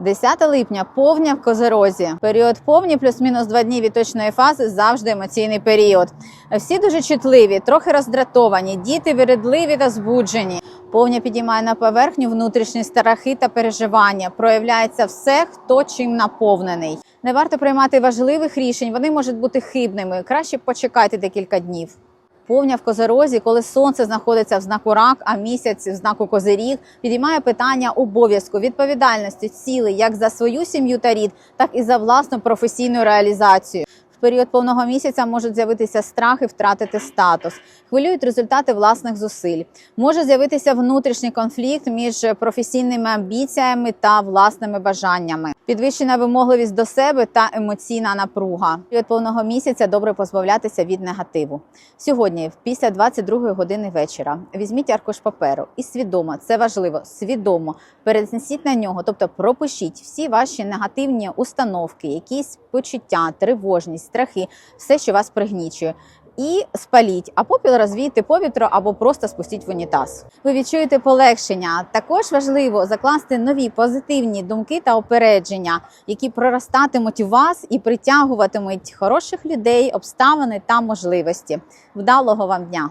10 липня повня в козерозі. Період повні плюс-мінус два дні від точної фази завжди емоційний період. Всі дуже чутливі, трохи роздратовані, діти виридливі та збуджені. Повня підіймає на поверхню внутрішні страхи та переживання. Проявляється все, хто чим наповнений. Не варто приймати важливих рішень, вони можуть бути хибними. Краще почекайте декілька днів. Повня в козерозі, коли сонце знаходиться в знаку рак, а місяць в знаку козиріг, підіймає питання обов'язку, відповідальності, цілей як за свою сім'ю та рід, так і за власну професійну реалізацію. Період повного місяця можуть з'явитися страхи втратити статус, хвилюють результати власних зусиль. Може з'явитися внутрішній конфлікт між професійними амбіціями та власними бажаннями, підвищена вимогливість до себе та емоційна напруга. Період повного місяця добре позбавлятися від негативу. Сьогодні, після 22 години вечора, візьміть аркуш паперу і свідомо, це важливо, свідомо перенесіть на нього, тобто пропишіть всі ваші негативні установки, якісь почуття, тривожність, страхи, все, що вас пригнічує. І спаліть, а попіл розвійте повітру або просто спустіть в унітаз. Ви відчуєте полегшення. Також важливо закласти нові позитивні думки та опередження, які проростатимуть у вас і притягуватимуть хороших людей, обставини та можливості. Вдалого вам дня!